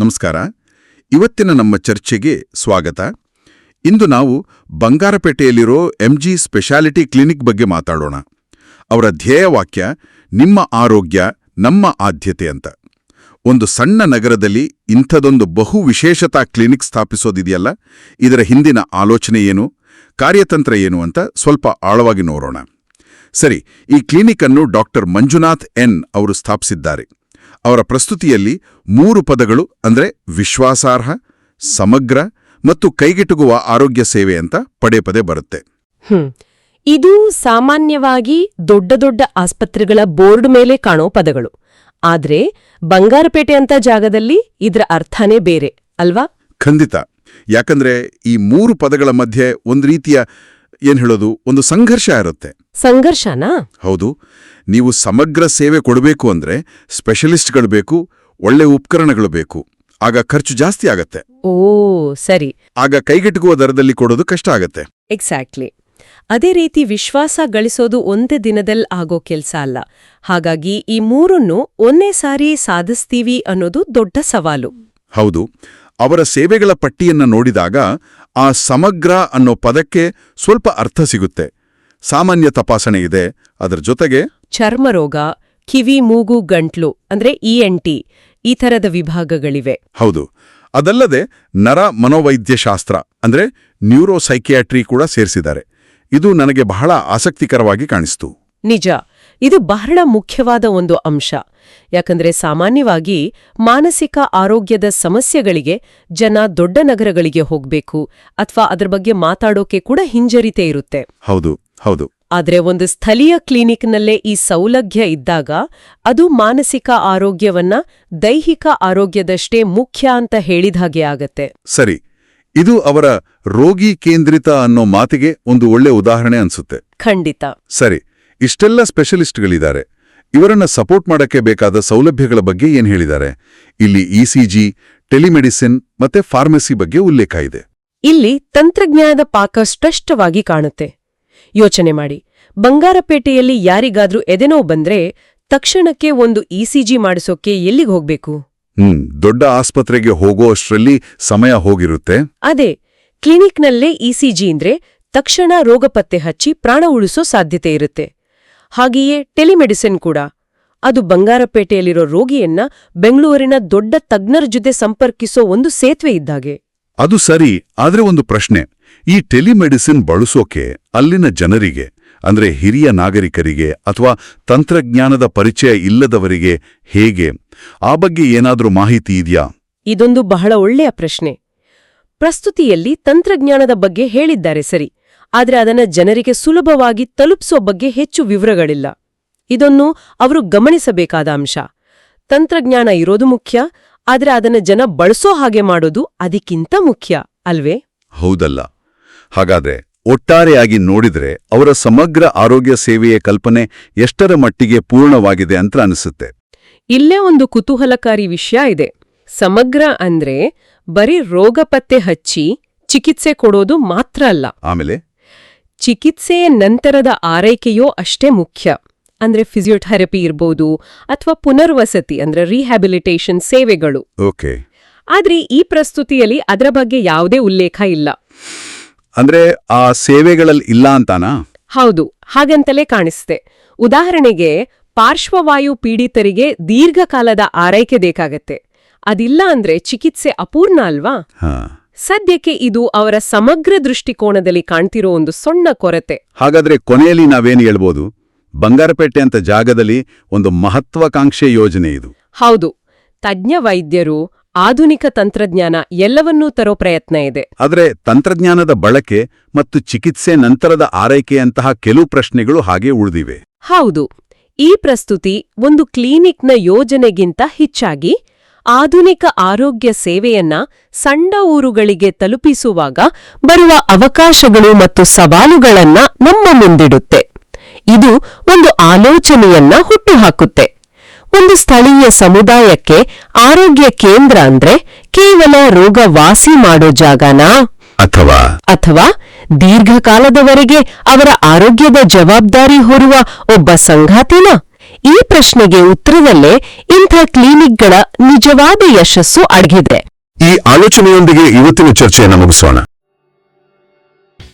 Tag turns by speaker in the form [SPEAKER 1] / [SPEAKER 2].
[SPEAKER 1] ನಮಸ್ಕಾರ. ಇವತ್ತಿನ ನಮ್ಮ ಚರ್ಚೆಗೆ ಸ್ವಾಗತ. ಇಂದು ನಾವು ಬಂಗಾರಪೇಟೆಯಲ್ಲಿರೋ ಎಂಜಿ ಸ್ಪೆಷಾಲಿಟಿ ಕ್ಲಿನಿಕ್ ಬಗ್ಗೆ ಮಾತಾಡೋಣ. ಅವರ ಧ್ಯೇಯವಾಕ್ಯ ನಿಮ್ಮ ಆರೋಗ್ಯ, ನಮ್ಮ ಆದ್ಯತೆ ಅಂತ. ಒಂದು ಸಣ್ಣ ನಗರದಲ್ಲಿ ಇಂಥದೊಂದು ಬಹು ವಿಶೇಷತಾ ಕ್ಲಿನಿಕ್ ಸ್ಥಾಪಿಸೋದಿದೆಯಲ್ಲ? ಇದರ ಹಿಂದಿನ ಆಲೋಚನೆ ಏನು? ಕಾರ್ಯತಂತ್ರ ಏನು ಅಂತ ಸ್ವಲ್ಪ ಆಳವಾಗಿ ನೋಡೋಣ. ಸರಿ, ಈ ಕ್ಲಿನಿಕ್ ಅನ್ನು ಡಾಕ್ಟರ್ ಮಂಜುನಾಥ್ ಎನ್ ಅವರು ಸ್ಥಾಪಿಸಿದ್ದಾರೆ. ಅವರ ಪ್ರಸ್ತುತಿಯಲ್ಲಿ ಮೂರು ಪದಗಳು ಅಂದ್ರೆ ವಿಶ್ವಾಸಾರ್ಹ ಸಮಗ್ರ ಮತ್ತು ಕೈಗೆಟುಕುವ ಆರೋಗ್ಯ ಸೇವೆ ಅಂತ ಪದೇ ಪದೇ ಬರುತ್ತೆ.
[SPEAKER 2] ಇದು ಸಾಮಾನ್ಯವಾಗಿ ದೊಡ್ಡ ದೊಡ್ಡ ಆಸ್ಪತ್ರೆಗಳ ಬೋರ್ಡ್ ಮೇಲೆ ಕಾಣೋ ಪದಗಳು. ಆದ್ರೆ ಬಂಗಾರಪೇಟೆ ಅಂತ ಜಾಗದಲ್ಲಿ ಇದರ ಅರ್ಥನೇ ಬೇರೆ ಅಲ್ವಾ?
[SPEAKER 1] ಖಂಡಿತ. ಯಾಕಂದ್ರೆ ಈ ಮೂರು ಪದಗಳ ಮಧ್ಯೆ ಒಂದು ರೀತಿಯ ಏನ್ ಹೇಳೋದು? ಒಂದು ಸಂಘರ್ಷ ಇರುತ್ತೆ.
[SPEAKER 2] ಸಂಘರ್ಷನಾ?
[SPEAKER 1] ಹೌದು. ನೀವು ಸಮಗ್ರ ಸೇವೆ ಕೊಡಬೇಕು ಅಂದ್ರೆ ಸ್ಪೆಷಲಿಸ್ಟ್ಗಳು ಬೇಕು ಒಳ್ಳೆ ಉಪಕರಣಗಳು ಬೇಕು. ಆಗ ಖರ್ಚು ಜಾಸ್ತಿ ಆಗತ್ತೆ.
[SPEAKER 2] ಓ ಸರಿ.
[SPEAKER 1] ಆಗ ಕೈಗೆಟುಕುವ ದರದಲ್ಲಿ ಕೊಡೋದು ಕಷ್ಟ ಆಗತ್ತೆ.
[SPEAKER 2] ಎಕ್ಸಾಕ್ಟ್ಲಿ. ಅದೇ ರೀತಿ ವಿಶ್ವಾಸ ಗಳಿಸೋದು ಒಂದೇ ದಿನದಲ್ಲಿ ಆಗೋ ಕೆಲ್ಸ ಅಲ್ಲ. ಹಾಗಾಗಿ ಈ ಮೂರನ್ನು ಒಂದೇ ಸಾರಿ ಸಾಧಿಸ್ತೀವಿ ಅನ್ನೋದು ದೊಡ್ಡ ಸವಾಲು.
[SPEAKER 1] ಹೌದು. ಅವರ ಸೇವೆಗಳ ಪಟ್ಟಿಯನ್ನ ನೋಡಿದಾಗ ಆ ಸಮಗ್ರ ಅನ್ನೋ ಪದಕ್ಕೆ ಸ್ವಲ್ಪ ಅರ್ಥ ಸಿಗುತ್ತೆ. ಸಾಮಾನ್ಯ ತಪಾಸಣೆ ಇದೆ. ಅದರ ಜೊತೆಗೆ
[SPEAKER 2] ಚರ್ಮರೋಗ ಕಿವಿ ಮೂಗು ಗಂಟ್ಲು ಅಂದ್ರೆ ಇ ಎನ್ ಟಿ ಈ ಥರದ ವಿಭಾಗಗಳಿವೆ.
[SPEAKER 1] ಹೌದು. ಅದಲ್ಲದೆ ನರ ಮನೋವೈದ್ಯಶಾಸ್ತ್ರ ಅಂದ್ರೆ ನ್ಯೂರೋಸೈಕಿಯಾಟ್ರಿ ಕೂಡ ಸೇರಿಸಿದ್ದಾರೆ. ಇದು ನನಗೆ ಬಹಳ ಆಸಕ್ತಿಕರವಾಗಿ ಕಾಣಿಸ್ತು.
[SPEAKER 2] ನಿಜ. ಇದು ಬಹಳ ಮುಖ್ಯವಾದ ಒಂದು ಅಂಶ. ಯಾಕಂದ್ರೆ ಸಾಮಾನ್ಯವಾಗಿ ಮಾನಸಿಕ ಆರೋಗ್ಯದ ಸಮಸ್ಯೆಗಳಿಗೆ ಜನ ದೊಡ್ಡ ನಗರಗಳಿಗೆ ಹೋಗ್ಬೇಕು ಅಥವಾ ಅದರ ಬಗ್ಗೆ ಮಾತಾಡೋಕೆ ಕೂಡ ಹಿಂಜರಿತೆ ಇರುತ್ತೆ.
[SPEAKER 1] ಹೌದು ಹೌದು.
[SPEAKER 2] ಆದರೆ ಒಂದು ಸ್ಥಳೀಯ ಕ್ಲಿನಿಕ್ನಲ್ಲೇ ಈ ಸೌಲಭ್ಯ ಇದ್ದಾಗ ಅದು ಮಾನಸಿಕ ಆರೋಗ್ಯವನ್ನ ದೈಹಿಕ ಆರೋಗ್ಯದಷ್ಟೇ ಮುಖ್ಯ ಅಂತ ಹೇಳಿದ ಹಾಗೆ ಆಗತ್ತೆ.
[SPEAKER 1] ಸರಿ ಇದು ಅವರ ರೋಗಿ ಕೇಂದ್ರಿತ ಅನ್ನೋ ಮಾತಿಗೆ ಒಂದು ಒಳ್ಳೆ ಉದಾಹರಣೆ ಅನ್ಸುತ್ತೆ.
[SPEAKER 2] ಖಂಡಿತ.
[SPEAKER 1] ಸರಿ ಇಷ್ಟೆಲ್ಲ ಸ್ಪೆಷಲಿಸ್ಟ್ಗಳಿದ್ದಾರೆ. ಇವರನ್ನ ಸಪೋರ್ಟ್ ಮಾಡಕ್ಕೆ ಬೇಕಾದ ಸೌಲಭ್ಯಗಳ ಬಗ್ಗೆ ಏನು ಹೇಳಿದ್ದಾರೆ? ಇಲ್ಲಿ ಇಸಿಜಿ ಟೆಲಿಮೆಡಿಸಿನ್ ಮತ್ತೆ ಫಾರ್ಮಸಿ ಬಗ್ಗೆ ಉಲ್ಲೇಖ ಇದೆ.
[SPEAKER 2] ಇಲ್ಲಿ ತಂತ್ರಜ್ಞಾನದ ಪಾಕ ಸ್ಪಷ್ಟವಾಗಿ ಕಾಣುತ್ತೆ. ಯೋಚನೆ ಮಾಡಿ. ಬಂಗಾರಪೇಟೆಯಲ್ಲಿ ಯಾರಿಗಾದ್ರೂ ಎದೆನೋ ಬಂದ್ರೆ ತಕ್ಷಣಕ್ಕೆ ಒಂದು ಇಸಿಜಿ ಮಾಡಿಸೋಕೆ ಎಲ್ಲಿಗೆ ಹೋಗ್ಬೇಕು?
[SPEAKER 1] ಹ್ಮ್ ದೊಡ್ಡ ಆಸ್ಪತ್ರೆಗೆ ಹೋಗೋ ಅಷ್ಟರಲ್ಲಿ ಸಮಯ ಹೋಗಿರುತ್ತೆ.
[SPEAKER 2] ಅದೇ ಕ್ಲಿನಿಕ್ನಲ್ಲೇ ಇಸಿಜಿ ಅಂದ್ರೆ ತಕ್ಷಣ ರೋಗ ಪತ್ತೆ ಹಚ್ಚಿ ಪ್ರಾಣ ಉಳಿಸೋ ಸಾಧ್ಯತೆ ಇರುತ್ತೆ. ಹಾಗೆಯೇ ಟೆಲಿಮೆಡಿಸಿನ್ ಕೂಡ. ಅದು ಬಂಗಾರಪೇಟೆಯಲ್ಲಿರೋ ರೋಗಿಯನ್ನ ಬೆಂಗಳೂರಿನ ದೊಡ್ಡ ತಜ್ಞರ ಜೊತೆ ಸಂಪರ್ಕಿಸೋ ಒಂದು ಸೇತುವೆ ಇದ್ದಾಗೆ.
[SPEAKER 1] ಅದು ಸರಿ ಆದ್ರೆ ಒಂದು ಪ್ರಶ್ನೆ. ಈ ಟೆಲಿಮೆಡಿಸಿನ್ ಬಳಸೋಕೆ ಅಲ್ಲಿನ ಜನರಿಗೆ ಅಂದ್ರೆ ಹಿರಿಯ ನಾಗರಿಕರಿಗೆ ಅಥವಾ ತಂತ್ರಜ್ಞಾನದ ಪರಿಚಯ ಇಲ್ಲದವರಿಗೆ ಹೇಗೆ? ಆ ಬಗ್ಗೆ ಏನಾದರೂ ಮಾಹಿತಿ ಇದೆಯಾ?
[SPEAKER 2] ಇದೊಂದು ಬಹಳ ಒಳ್ಳೆಯ ಪ್ರಶ್ನೆ. ಪ್ರಸ್ತುತಿಯಲ್ಲಿ ತಂತ್ರಜ್ಞಾನದ ಬಗ್ಗೆ ಹೇಳಿದ್ದಾರೆ ಸರಿ. ಆದ್ರೆ ಅದನ್ನ ಜನರಿಗೆ ಸುಲಭವಾಗಿ ತಲುಪಿಸೋ ಬಗ್ಗೆ ಹೆಚ್ಚು ವಿವರಗಳಿಲ್ಲ. ಇದನ್ನು ಅವರು ಗಮನಿಸಬೇಕಾದ ಅಂಶ. ತಂತ್ರಜ್ಞಾನ ಇರೋದು ಮುಖ್ಯ ಆದರೆ ಅದನ್ನ ಜನ ಬಳಸೋ ಹಾಗೆ ಮಾಡೋದು ಅದಕ್ಕಿಂತ ಮುಖ್ಯ ಅಲ್ವೇ?
[SPEAKER 1] ಹೌದಲ್ಲ. ಹಾಗಾದ್ರೆ ಒಟ್ಟಾರೆಯಾಗಿ ನೋಡಿದ್ರೆ ಅವರ ಸಮಗ್ರ ಆರೋಗ್ಯ ಸೇವೆಯ ಕಲ್ಪನೆ ಎಷ್ಟರ ಮಟ್ಟಿಗೆ ಪೂರ್ಣವಾಗಿದೆ ಅಂತ ಅನಿಸುತ್ತೆ.
[SPEAKER 2] ಇಲ್ಲೇ ಒಂದು ಕುತೂಹಲಕಾರಿ ವಿಷಯ ಇದೆ. ಸಮಗ್ರ ಅಂದ್ರೆ ಬರೀ ರೋಗ ಪತ್ತೆ ಹಚ್ಚಿ ಚಿಕಿತ್ಸೆ ಕೊಡೋದು ಮಾತ್ರ ಅಲ್ಲ.
[SPEAKER 1] ಆಮೇಲೆ?
[SPEAKER 2] ಚಿಕಿತ್ಸೆಯ ನಂತರದ ಆರೈಕೆಯೋ ಅಷ್ಟೇ ಮುಖ್ಯ. ಅಂದ್ರೆ ಫಿಸಿಯೋಥೆರಪಿ ಇರ್ಬೋದು ಅಥವಾ ಪುನರ್ವಸತಿ ಅಂದ್ರೆ ರಿಹ್ಯಾಬಿಲಿಟೇಷನ್ ಸೇವೆಗಳು.
[SPEAKER 1] ಓಕೆ
[SPEAKER 2] ಆದ್ರೆ ಈ ಪ್ರಸ್ತುತಿಯಲ್ಲಿ ಅದರ ಬಗ್ಗೆ ಯಾವುದೇ ಉಲ್ಲೇಖ ಇಲ್ಲ.
[SPEAKER 1] ಅಂದ್ರೆ ಆ ಸೇವೆಗಳಲ್ಲಿ ಇಲ್ಲ ಅಂತಾನಾ?
[SPEAKER 2] ಹೌದು ಹಾಗಂತಲೇ ಕಾಣಿಸ್ತೆ. ಉದಾಹರಣೆಗೆ ಪಾರ್ಶ್ವವಾಯು ಪೀಡಿತರಿಗೆ ದೀರ್ಘಕಾಲದ ಆರೈಕೆ ಬೇಕಾಗತ್ತೆ. ಅದಿಲ್ಲ ಅಂದ್ರೆ ಚಿಕಿತ್ಸೆ ಅಪೂರ್ಣ ಅಲ್ವಾ? ಸದ್ಯಕ್ಕೆ ಇದು ಅವರ ಸಮಗ್ರ ದೃಷ್ಟಿಕೋನದಲ್ಲಿ ಕಾಣ್ತಿರೋ ಒಂದು ಸಣ್ಣ ಕೊರತೆ.
[SPEAKER 1] ಹಾಗಾದ್ರೆ ಕೊನೆಯಲ್ಲಿ ನಾವೇನು ಹೇಳ್ಬೋದು? ಬಂಗಾರಪೇಟೆ ಅಂತ ಜಾಗದಲ್ಲಿ ಒಂದು ಮಹತ್ವಾಕಾಂಕ್ಷೆ ಯೋಜನೆ ಇದು.
[SPEAKER 2] ಹೌದು. ತಜ್ಞ ವೈದ್ಯರು ಆಧುನಿಕ ತಂತ್ರಜ್ಞಾನ ಎಲ್ಲವನ್ನೂ ತರೋ ಪ್ರಯತ್ನ ಇದೆ.
[SPEAKER 1] ಆದರೆ ತಂತ್ರಜ್ಞಾನದ ಬಳಕೆ ಮತ್ತು ಚಿಕಿತ್ಸೆ ನಂತರದ ಆರೈಕೆಯಂತಹ ಕೆಲವು ಪ್ರಶ್ನೆಗಳು ಹಾಗೆ ಉಳಿದಿವೆ.
[SPEAKER 2] ಹೌದು. ಈ ಪ್ರಸ್ತುತಿ ಒಂದು ಕ್ಲಿನಿಕ್ನ ಯೋಜನೆಗಿಂತ ಹೆಚ್ಚಾಗಿ ಆಧುನಿಕ ಆರೋಗ್ಯ ಸೇವೆಯನ್ನ ಸಣ್ಣ ಊರುಗಳಿಗೆ ತಲುಪಿಸುವಾಗ ಬರುವ ಅವಕಾಶಗಳು ಮತ್ತು ಸವಾಲುಗಳನ್ನ ನಮ್ಮ ಮುಂದಿಡುತ್ತೆ. ಇದು ಒಂದು ಆಲೋಚನೆಯನ್ನ ಹುಟ್ಟುಹಾಕುತ್ತೆ. ಒಂದು ಸ್ಥಳೀಯ ಸಮುದಾಯಕ್ಕೆ ಆರೋಗ್ಯ ಕೇಂದ್ರ ಅಂದ್ರೆ ಕೇವಲ ರೋಗ ವಾಸಿ ಮಾಡೋ ಜಾಗನಾ?
[SPEAKER 1] ಅಥವಾ
[SPEAKER 2] ಅಥವಾ ದೀರ್ಘಕಾಲದವರೆಗೆ ಅವರ ಆರೋಗ್ಯದ ಜವಾಬ್ದಾರಿ ಹೊರುವ ಒಬ್ಬ ಸಂಗಾತಿನ? ಈ ಪ್ರಶ್ನೆಗೆ ಉತ್ತರದಲ್ಲೇ ಇಂಥ ಕ್ಲಿನಿಕ್ಗಳ ನಿಜವಾದ ಯಶಸ್ಸು ಅಡಗಿದೆ.
[SPEAKER 3] ಈ ಆಲೋಚನೆಯೊಂದಿಗೆ ಇವತ್ತಿನ ಚರ್ಚೆಯನ್ನು ಮುಗಿಸೋಣ.